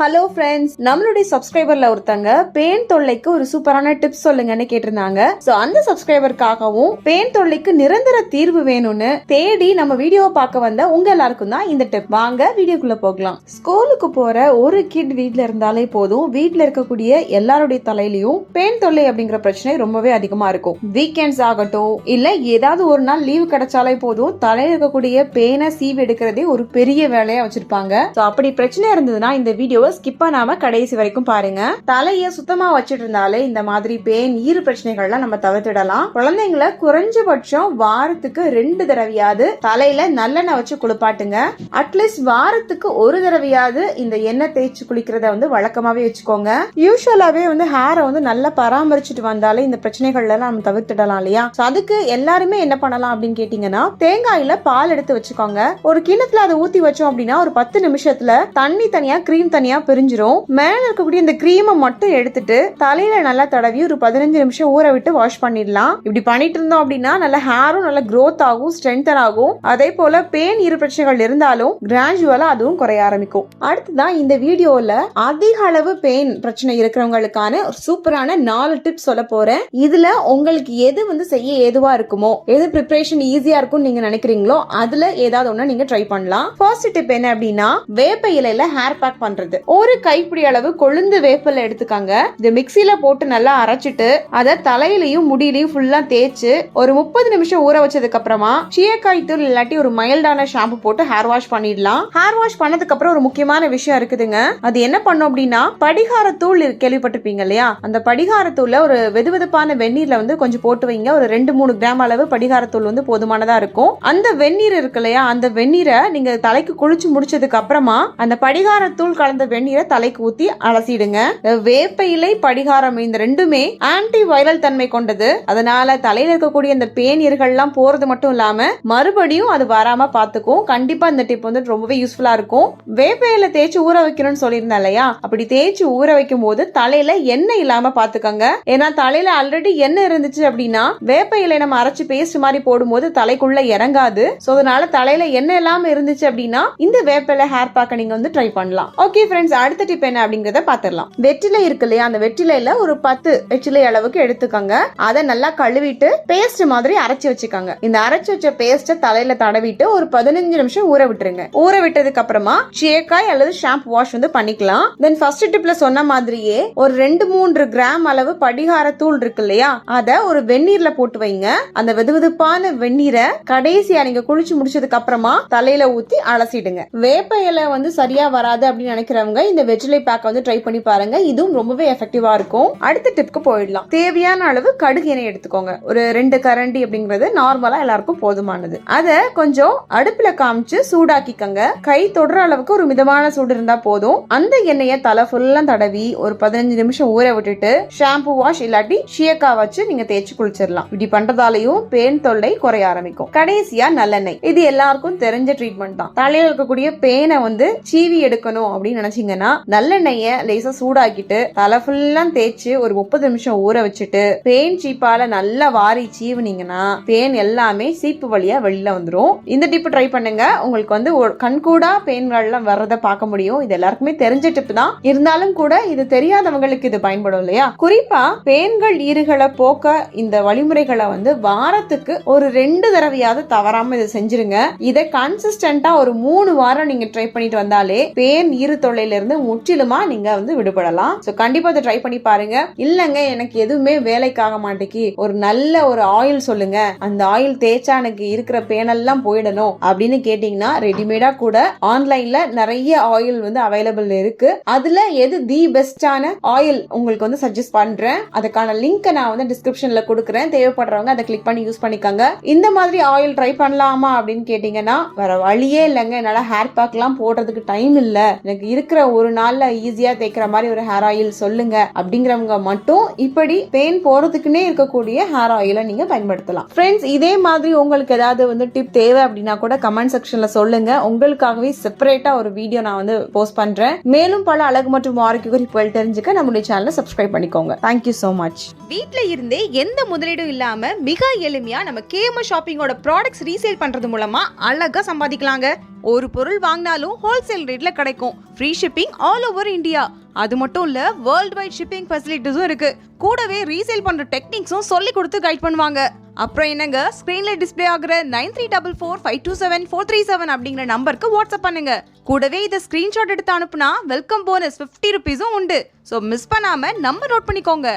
Hello friends நம்மளுடைய சப்ஸ்கிரைபர்ல ஒருத்தங்க pan தொல்லைக்கு ஒரு சூப்பரான டிப்ஸ் சொல்லுங்கன்னு கேட்டிருந்தாங்க. சோ அந்த சப்ஸ்கிரைபருக்காகவும் பேன் தொல்லைக்கு நிரந்தர தீர்வு வேணும்னு தேடி நம்ம வீடியோவை பார்க்க வந்த உங்க எல்லாருக்கும் தான் இந்த டிப் வாங்க வீடியோக்குள்ள போகலாம். ஸ்கூலுக்கு போற ஒரு கிட் வீட்ல இருந்தாலே போதும். வீட்ல இருக்கக்கூடிய எல்லாருடைய தலையிலயும் பேன் தொல்லை அப்படிங்கிற பிரச்சனை ரொம்பவே அதிகமா இருக்கும். வீக்கெண்ட்ஸ் ஆகட்டும் இல்ல ஏதாவது ஒரு நாள் லீவு கிடைச்சாலே போதும். தலையில இருக்கக்கூடிய பேனை சீவு எடுக்கிறதே ஒரு பெரிய வேலையா வச்சிருப்பாங்க. அப்படி பிரச்சனை இருந்ததுன்னா இந்த வீடியோவை ஸ்கிப் பண்ணாம கடைசி வரைக்கும் பாருங்க. தலைய சுத்தமா வச்சிட்டு இருந்தாலே இந்த மாதிரி பேன் ஈறு பிரச்சனைகள்லாம் நம்ம தவிர்த்திடலாம். குழந்தைங்கள குறைஞ்சபட்சம் வாரத்துக்கு ரெண்டு தடவையாவது தலையில நல்லெண்ணெய் வச்சு குளிப்பாட்டுங்க. அட்லீஸ்ட் வாரத்துக்கு ஒரு தடவையாவது இந்த எண்ணெய் தேய்ச்சி குளிக்கிறத வந்து வழக்கமாவே வச்சுக்கோங்க. யூஸ்வலாவே வந்து ஹேரை வந்து நல்லா பராமரிச்சுட்டு வந்தாலே இந்த பிரச்சனைகள்ல எல்லாம் நம்ம தவிர்த்திடலாம் இல்லையா? அதுக்கு எல்லாருமே என்ன பண்ணலாம் அப்படின்னு கேட்டீங்கன்னா தேங்காயில பால் எடுத்து வச்சுக்கோங்க. ஒரு கிணத்துல அதை ஊத்தி வச்சோம் அப்படின்னா ஒரு பத்து நிமிஷத்துல தண்ணி தனியா கிரீம் தனியா பிரிஞ்சிரும். மேல இருக்கக்கூடிய இந்த க்ரீமை மட்டும் எடுத்துட்டு தலையில நல்லா தடவி ஒரு பதினஞ்சு நிமிஷம் ஊற விட்டு வாஷ் பண்ணிடலாம். இப்படி பண்ணிட்டு இருந்தோம் அப்படின்னா நல்ல ஹேரும் நல்ல க்ரோத் ஆகும் ஸ்ட்ரென்தன் ஆகும். அதே போல பேன் இரு பிரச்சனைகள் இருந்தாலும் கிராஜுவலா அதுவும் குறைய ஆரம்பிக்கும். அடுத்ததான் இந்த வீடியோல அதிக அளவு பெயின் பிரச்சனை இருக்கிறவங்களுக்கான ஒரு சூப்பரான நாலு டிப்ஸ் சொல்ல போறேன். இதுல உங்களுக்கு எது வந்து செய்ய ஏதுவா இருக்குமோ எது ப்ரிப்பரேஷன் ஈஸியா இருக்கும்னு நீங்க நினைக்கிறீங்களோ அதுல ஏதாவது ஒண்ணு நீங்க ட்ரை பண்ணலாம். ஃபர்ஸ்ட் டிப் என்ன அப்படின்னா வேப்ப இலையில ஹேர் பேக் பண்றது. ஒரு கைப்பிடி அளவு கொழுந்து வேப்பில் எடுத்துக்காங்க. இந்த மிக்சியில போட்டு நல்லா அரைச்சிட்டு அதை தலையிலையும் முடியிலையும் ஃபுல்லா தேய்ச்சு ஒரு முப்பது நிமிஷம் ஊற வச்சதுக்கு அப்புறமா சீயக்காய் தூள் இல்லாட்டி ஒரு மைல்டான ஷாம்பு போட்டு ஹேர் வாஷ் பண்ணிடலாம். ஹேர் வாஷ் பண்ணதுக்கு அப்புறம் ஒரு முக்கியமான விஷயம் இருக்குதுங்க. அது என்ன பண்ணும் அப்படின்னா படிகார தூள் கேள்விப்பட்டிருப்பீங்க இல்லையா? அந்த படிகார தூள்ல ஒரு வெதுவெதுப்பான வெந்நீர்ல வந்து கொஞ்சம் போட்டு வைங்க. ஒரு ரெண்டு மூணு கிராம் அளவு படிகார தூள் வந்து போதுமானதா இருக்கும். அந்த வெந்நீர் இருக்கு இல்லையா? அந்த வெந்நீரை நீங்க தலைக்கு குளிச்சு முடிச்சதுக்கு அப்புறமா அந்த படிகார தூள் கலந்த வெந்நீரை தலைக்கு ஊத்தி அலசிடுங்க. வேப்ப இலை படிகாரம் இந்த ரெண்டுமே ஆன்டி வைரல் தன்மை கொண்டது. அதனால தலையில இருக்கக்கூடிய இந்த பேனியர்கள்லாம் போறது மட்டும் இல்லாம மறுபடியும் அது வராம பாத்துக்கும். கண்டிப்பா இந்த டிப் வந்து ரொம்பவே யூஸ்ஃபுல்லா இருக்கும். வேப்ப இலை தேய்ச்சி ஊற வைக்கணும்னு சொல்லியிருந்தேன் இல்லையா? அப்படி தேய்ச்சி ஊற வைக்கும் போது தலையில எண்ணெய் இல்லாம பாத்துக்கோங்க. ஏன்னா தலையில ஆல்ரெடி எண்ணெய் இருந்துச்சு அப்படின்னா வேப்ப இலை நம்ம அரைச்சு பேஸ்ட் மாதிரி போடும்போது தலைக்குள்ள இறங்காது. சோ அதனால தலையில எண்ணெய் இல்லாம இருந்துச்சு அப்படின்னா இந்த வேப்ப இலை ஹேர் பேக்க நீங்க வந்து ட்ரை பண்ணலாம். ஓகே ஃப்ரெண்ட்ஸ் அடுத்த டிப் என்ன அப்படிங்கறத பாத்திரலாம். வெற்றிலை இருக்கு இல்லையா அந்த வெற்றிலையில ஒரு பத்து வெற்றிலை அளவுக்கு எடுத்துக்கோங்க. அதை நல்லா கழுவிட்டு பேஸ்ட் மாதிரி அரைச்சு வச்சுக்கோங்க. இந்த அரைச்சு வச்ச பேஸ்ட தலையில தடவிட்டு ஒரு பதினஞ்சு நிமிஷம் ஊற விட்டுருங்க. ஊற விட்டதுக்கு அப்புறமா ஷேக்காய் அல்லது ஷாம்பு வாஷ் வந்து பண்ணிக்கலாம். தென் ஃபர்ஸ்ட் டிப்ல சொன்ன மாதிரியே ஒரு ரெண்டு மூன்று கிராம் அளவு படிகார தூள் இருக்கு இல்லையா அத ஒரு வெந்நீர்ல போட்டு வைங்க. அந்த வெதுவெதுப்பான வெந்நீரை கடைசியா நீங்க குளிச்சு முடிச்சதுக்கு அப்புறமா தலையில ஊத்தி அலசிடுங்க. வேப்ப இலை வந்து சரியா வராது அப்படின்னு நினைக்கிறவங்க இந்த வெற்றிலை பேக் வந்து ட்ரை பண்ணி பாருங்க. இதுவும் ரொம்பவே எஃபெக்டிவா இருக்கும். அடுத்த டிப்க்கு போயிடலாம். தேவையான அளவு கடுகு எண்ணெய் எடுத்துக்கோங்க. ஒரு ரெண்டு கரண்டி அப்படிங்கிறது நார்மலா எல்லாருக்கும் போதுமானது. அதை கொஞ்சம் அடுப்புல காமிச்சு சூடாக்கிக்கங்க. கை தொடுற அளவுக்கு ஒரு மிதமான சூடு இருந்தா போதும். அந்த எண்ணெயை தலை ஃபுல்லா தடவி ஒரு பதினஞ்சு நிமிஷம் ஊற விட்டுட்டு ஷாம்பு வாஷ் இல்லாட்டி ஷியக்கா வச்சு நீங்க தேய்ச்சி குளிச்சிடலாம். இப்படி பண்றதாலையும் பேன் தொல்லை குறைய ஆரம்பிக்கும். கடைசியா நல்லெண்ணெய். இது எல்லாருக்கும் தெரிஞ்ச ட்ரீட்மெண்ட் தான். தலையில இருக்கக்கூடிய பேனை வந்து சீவி எடுக்கணும் அப்படின்னு நினைச்சீங்கன்னா நல்லெண்ணெய லேசா சூடாக்கிட்டு தலை ஃபுல்லா தேய்ச்சி ஒரு முப்பது நிமிஷம் ஊற வச்சுட்டு பேன் சீப்பால நல்லா வாரி சீவுனீங்கன்னா பேன் எல்லாமே சீப்பு வழியா வெளியில வந்துடும் இந்த டிப் ட்ரை பண்ணுங்க. உங்களுக்கு வந்து ஒரு கண்கூடா பேன்கள்லாம் வர்றத பார்க்க முடியும். இது எல்லாருக்குமே தெரிஞ்ச டிப் தான். இருந்தாலும் கூட இது தெரியாதவங்களுக்கு இது பயன்படும் இல்லையா? குறிப்பா பேன்கள் ஈறுகளை போக்க இந்த வழிமுறைகளை வந்து வாரத்துக்கு ஒரு ரெண்டு தடவையாவது தவறாம இதை செஞ்சிருங்க. இதை கன்சிஸ்டன்டா ஒரு மூணு வாரம் நீங்க ட்ரை பண்ணிட்டு வந்தாலே பேன் ஈறு தொழில் இருந்து முற்றிலுமா நீங்க வந்து விடுபடலாம். சோ கண்டிப்பா அதை ட்ரை பண்ணி பாருங்க. இல்லங்க எனக்கு எதுவுமே வேலைக்காக மாட்டேங்கி ஒரு நல்ல ஒரு ஆயில் சொல்லுங்க. அந்த ஆயில் தேய்ச்சா எனக்கு இருக்கிற பேனெல்லாம் போயிடணும் அப்படின்னு கேட்டீங்கன்னா ரெடிமேடா கூட ஆன்லைன்ல நிறைய ஆயில் வந்து அவைலபிள் இருக்கு. அதுல எது தி பெஸ்டான ஆயில் உங்களுக்கு வந்து சஜஸ்ட் பண்றேன். அதுக்கான லிங்க் நான் வந்து டிஸ்கிரிப்ஷன்ல கொடுக்குறேன். தேவைப்படுறவங்க அதை கிளிக் பண்ணி யூஸ் பண்ணிக்கோங்க. இந்த மாதிரி ஆயில் ட்ரை பண்ணலாமா அப்படின்னு கேட்டீங்கன்னா வேற வழியே இல்லைங்க. என்னால் ஹேர் பேக்லாம் போடுறதுக்கு டைம் இல்லை. எனக்கு இருக்கிற ஒரு நாள்ல ஈஸியா தேய்க்கிற மாதிரி ஒரு ஹேர் ஆயில் சொல்லுங்க. அப்படிங்கிறவங்க மட்டும் இப்படி பெயின் போறதுக்குன்னே இருக்கக்கூடிய ஹேர் ஆயிலை நீங்க பயன்படுத்தலாம். ஃப்ரெண்ட்ஸ் இதே மாதிரி உங்களுக்கு ஏதாவது வந்து டிப் தேவை அப்படின்னா கூட கமெண்ட் செக்ஷன்ல சொல்லுங்க. உங்களுக்காகவே செப்பரேட்டா ஒரு வீடியோ நான் வந்து போஸ்ட் பண்றேன். மேலும் பல அழகு மற்றும் ஆரோக்கிய குறிப்புகள் தெரிஞ்சுக்க நம்மளுடைய சேனலை சப்ஸ்கிரைப் பண்ணிக்கோங்க. தேங்க்யூ ஸோ மச் வீட்டில் இருந்தே எந்த முதலீடும் இல்லாம மிக எளிமையா நம்ம கேம ஷாப்பிங்கோட ப்ராடக்ட்ஸ் ரீசேல் பண்றது மூலமா அழகா சம்பாதிக்கலாங்க. ஒரு பொருள் வாங்கினாலும் ஹோல்சேல் ரேட்ல கிடைக்கும். Free shipping all over India அது மட்டும் இல்ல வேர்ல்ட் வைட் ஷிப்பிங் ஃபெசிலிட்டிஸும் இருக்கு. கூடவே ரீசேல் பண்ற டெக்னிக்ஸும் சொல்லி கொடுத்து கைட் பண்ணுவாங்க. அப்புறம் என்னங்க? ஸ்கிரீன்ல டிஸ்ப்ளே ஆகுற nine three double four five two seven four three seven அப்படிங்கிற நம்பருக்கு வாட்ஸ்அப் பண்ணுங்க. கூடவே இதை ஸ்கிரீன்ஷாட் எடுத்து அனுப்புனா வெல்கம் போனஸ் ஃபிஃப்டி ருபீஸும் உண்டு. ஸோ மிஸ் பண்ணாம நம்பர் நோட் பண்ணிக்கோங்க.